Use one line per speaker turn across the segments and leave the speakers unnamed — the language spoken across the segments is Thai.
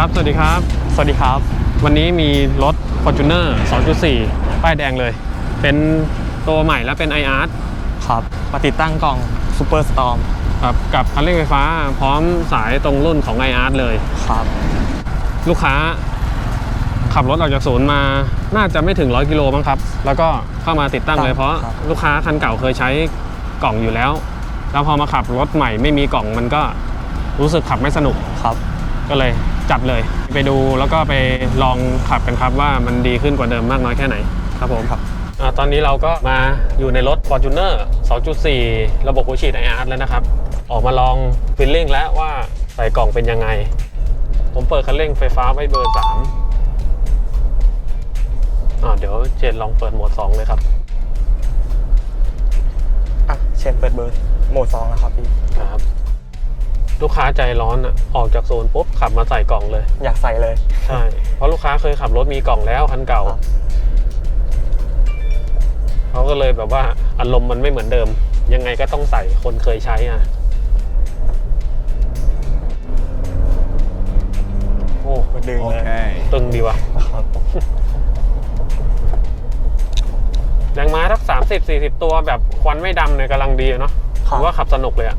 ครับ สวัสดีครับ
สวัสดีครับ
วันนี้มีรถ Fortuner 2.4 ป้ายแดงเลย เป็นตัวใหม่แล้วเป็น iArt
ครับมาติดตั้งกล่อง Super Storm
ครับกับคันเร่งไฟฟ้าพร้อมสายตรงรุ่นของ iArt เลย
ครับ
ลูกค้าขับรถออกจากศูนย์มาน่าจะไม่ถึง 100 กิโลมั้งครับ แล้วก็เข้ามาติดตั้งเลยเพราะลูกค้าคันเก่าเคยใช้กล่องอยู่แล้ว แล้วพอมาขับรถใหม่ไม่มีกล่องมันก็รู้สึกขับไม่สนุก
ครับ
ก็เลย จัดเลย ไปดูแล้วก็ไปลองขับกันครับว่ามันดีขึ้นกว่าเดิมมากน้อยแค่ไหนครับผม
ครับ
อาตอนนี้เราก็มาอยู่ในรถ Fortuner 2.4 ระบบหัวฉีด iArt แล้วนะครับ ออกมาลองฟิลลิ่งแล้วว่าใส่กล่องเป็นยังไง ผมเปิดคันเร่งไฟฟ้าไว้เบอร์ 3อ่าเดี๋ยวเจนลองเปิดโหมด 2 เลยครับ
อะเชนเปิดเบอร์โหมด2แล้วครับพี่
ครับ ลูกค้าใจร้อนอะออกจากโซนปุ๊บขับมาใส่กล่องเลย
อยากใส่เลย
ใช่เพราะลูกค้าเคยขับรถมีกล่องแล้วคันเก่า
ครับ
เขาก็เลยแบบว่าอารมณ์มันไม่เหมือนเดิม ยังไงก็ต้องใส่คนเคยใช้อะโอ้
ดึงเลย
Okay.
ตึงดีว่ะ
ครับ
แรงม้าทักสามสิบสี่สิบตัวแบบควันไม่ดำเนี่ยกำลังดีอะเนาะ
ครั
ผ
บ
มว่าขับสนุกเลยอะ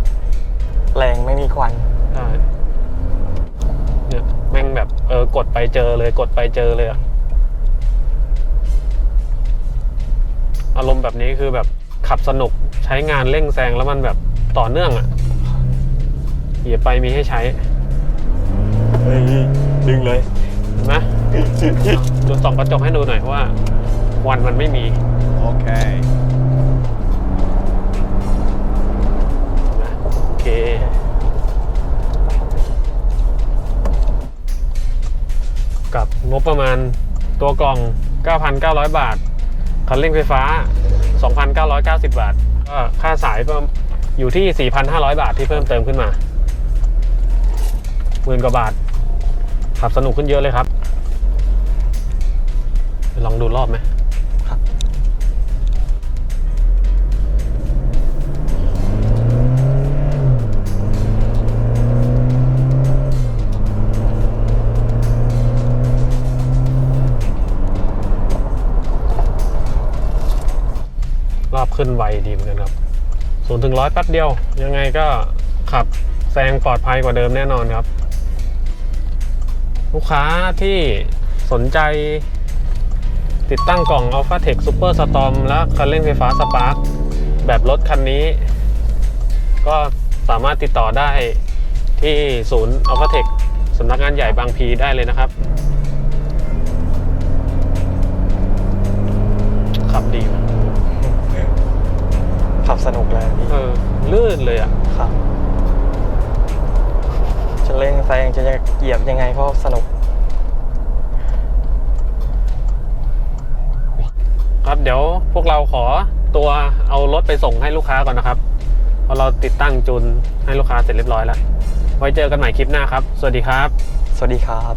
แรงไม่มีควัน
ใช่เนี่ยแม่งแบบเออกดไปเจอเลยกดไปเจอเลยอะอารมณ์แบบนี้คือแบบขับสนุกใช้งานเร่งแซงแล้วมันแบบต่อเนื่องอะเหยียบไปมีให้ใช้
เฮ้ยดึงเลย
เห็นะดูส่องกระจกให้ดูหน่อยว่าควันมันไม่มี
Okay.
นะ งบประมาณตัวกล่อง 9,900 บาท คันเร่งไฟฟ้า 2,990 บาท ก็ค่าสายก็อยู่ที่ 4,500 บาทที่เพิ่มเติมขึ้นมาหมื่นกว่าบาท ขับสนุกขึ้นเยอะเลยครับ ลองดูรอบไหม ขึ้นไวดีเหมือนกันครับศูนย์ถึงร้อยแป๊บเดียว ยังไงก็ขับแซงปลอดภัยกว่าเดิมแน่นอนครับ ลูกค้าที่สนใจติดตั้งกล่อง Alpha Tech Super Storm และคันเร่งไฟฟ้า Spark แบบรถคันนี้ ก็สามารถติดต่อได้ที่ศูนย์ Alpha Tech สำนักงานใหญ่บางพีได้เลยนะครับขับ
กเลยพี่
เออลื่นเลยอะ
ครับ จะเร่งแซงจะเหยียบยังไงก็สนุก
ครับเดี๋ยวพวกเราขอตัวเอารถไปส่งให้ลูกค้าก่อนนะครับเพราะเราติดตั้งจูนให้ลูกค้าเสร็จเรียบร้อยแล้ว ไว้เจอกันใหม่คลิปหน้าครับ สวัสดีครับ
สวัสดีครับ